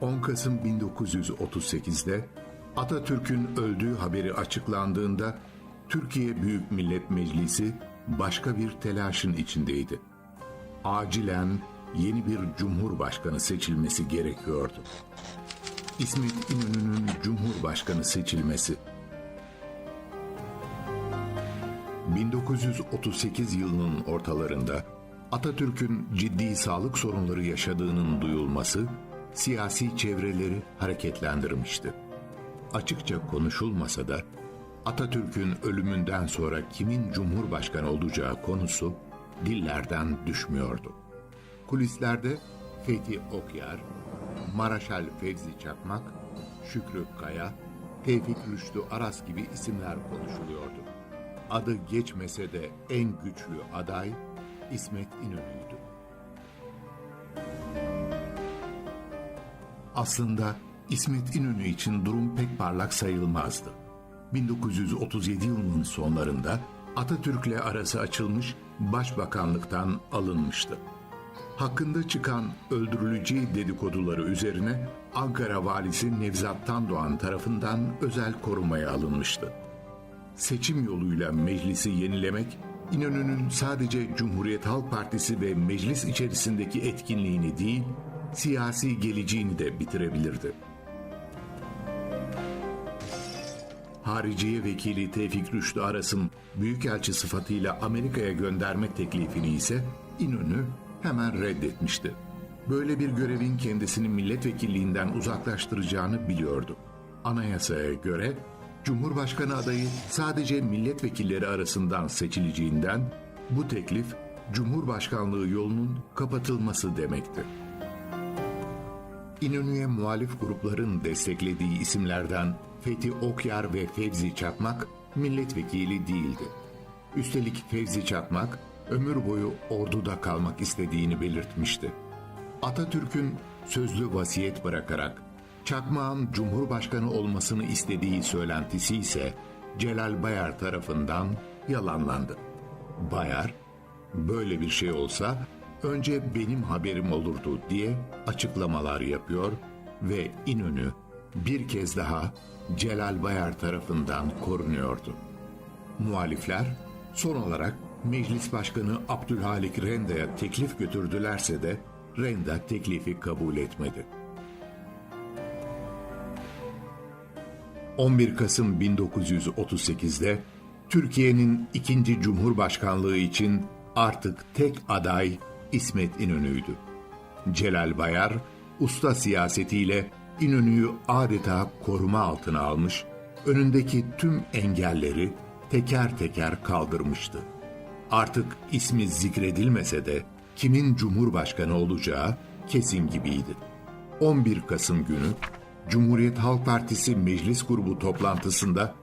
10 Kasım 1938'de Atatürk'ün öldüğü haberi açıklandığında Türkiye Büyük Millet Meclisi başka bir telaşın içindeydi. Acilen yeni bir cumhurbaşkanı seçilmesi gerekiyordu. İsmet İnönü'nün cumhurbaşkanı seçilmesi 1938 yılının ortalarında Atatürk'ün ciddi sağlık sorunları yaşadığının duyulması siyasi çevreleri hareketlendirmişti. Açıkça konuşulmasa da Atatürk'ün ölümünden sonra kimin cumhurbaşkanı olacağı konusu dillerden düşmüyordu. Kulislerde Fethi Okyar, Maraşal Fevzi Çakmak, Şükrü Kaya, Tevfik Rüştü Aras gibi isimler konuşuluyordu. Adı geçmese de en güçlü aday İsmet İnönü'ydü. Aslında İsmet İnönü için durum pek parlak sayılmazdı. 1937 yılının sonlarında Atatürk'le arası açılmış, başbakanlıktan alınmıştı. Hakkında çıkan öldürüleceği dedikoduları üzerine Ankara valisi Nevzat Tandoğan tarafından özel korumaya alınmıştı. Seçim yoluyla meclisi yenilemek, İnönü'nün sadece Cumhuriyet Halk Partisi ve meclis içerisindeki etkinliğini değil, siyasi geleceğini de bitirebilirdi. Hariciye Vekili Tevfik Rüştü Aras'ın büyükelçi sıfatıyla Amerika'ya gönderme teklifini ise İnönü hemen reddetmişti. Böyle bir görevin kendisini milletvekilliğinden uzaklaştıracağını biliyordu. Anayasaya göre Cumhurbaşkanı adayı sadece milletvekilleri arasından seçileceğinden bu teklif Cumhurbaşkanlığı yolunun kapatılması demekti. İnönü'ye muhalif grupların desteklediği isimlerden Fethi Okyar ve Fevzi Çakmak milletvekili değildi. Üstelik Fevzi Çakmak ömür boyu orduda kalmak istediğini belirtmişti. Atatürk'ün sözlü vasiyet bırakarak Çakmak'ın Cumhurbaşkanı olmasını istediği söylentisi ise Celal Bayar tarafından yalanlandı. Bayar, böyle bir şey olsa önce benim haberim olurdu diye açıklamalar yapıyor ve İnönü bir kez daha Celal Bayar tarafından korunuyordu. Muhalifler son olarak Meclis Başkanı Abdülhalik Renda'ya teklif götürdülerse de Renda teklifi kabul etmedi. 11 Kasım 1938'de Türkiye'nin ikinci Cumhurbaşkanlığı için artık tek aday İsmet İnönü'ydü. Celal Bayar, usta siyasetiyle İnönü'yü adeta koruma altına almış, önündeki tüm engelleri teker teker kaldırmıştı. Artık ismi zikredilmese de kimin cumhurbaşkanı olacağı kesin gibiydi. 11 Kasım günü Cumhuriyet Halk Partisi Meclis Grubu toplantısında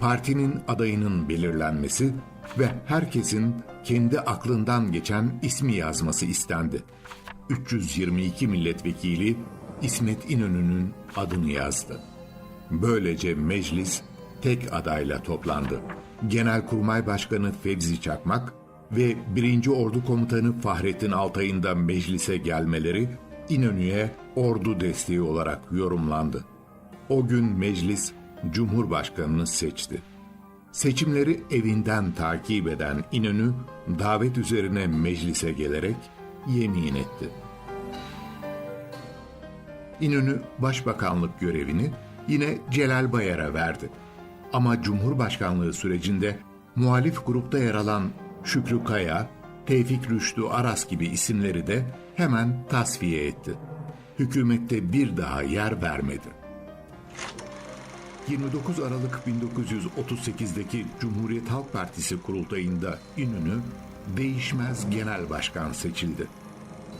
partinin adayının belirlenmesi ve herkesin kendi aklından geçen ismi yazması istendi. 322 milletvekili İsmet İnönü'nün adını yazdı. Böylece meclis tek adayla toplandı. Genelkurmay Başkanı Fevzi Çakmak ve 1. Ordu Komutanı Fahrettin Altay'ın da meclise gelmeleri İnönü'ye ordu desteği olarak yorumlandı. O gün meclis Cumhurbaşkanını seçti. Seçimleri evinden takip eden İnönü davet üzerine meclise gelerek yemin etti. İnönü başbakanlık görevini yine Celal Bayar'a verdi. Ama Cumhurbaşkanlığı sürecinde muhalif grupta yer alan Şükrü Kaya, Tevfik Rüştü Aras gibi isimleri de hemen tasfiye etti. Hükümette bir daha yer vermedi. 29 Aralık 1938'deki Cumhuriyet Halk Partisi kurultayında İnönü değişmez genel başkan seçildi.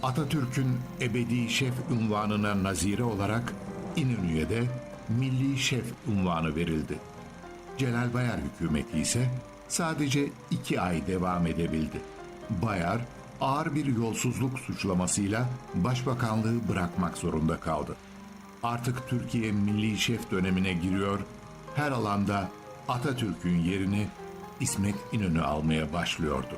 Atatürk'ün ebedi şef unvanına nazire olarak İnönü'ye de milli şef unvanı verildi. Celal Bayar hükümeti ise sadece iki ay devam edebildi. Bayar ağır bir yolsuzluk suçlamasıyla başbakanlığı bırakmak zorunda kaldı. Artık Türkiye milli şef dönemine giriyor, her alanda Atatürk'ün yerini İsmet İnönü almaya başlıyordu.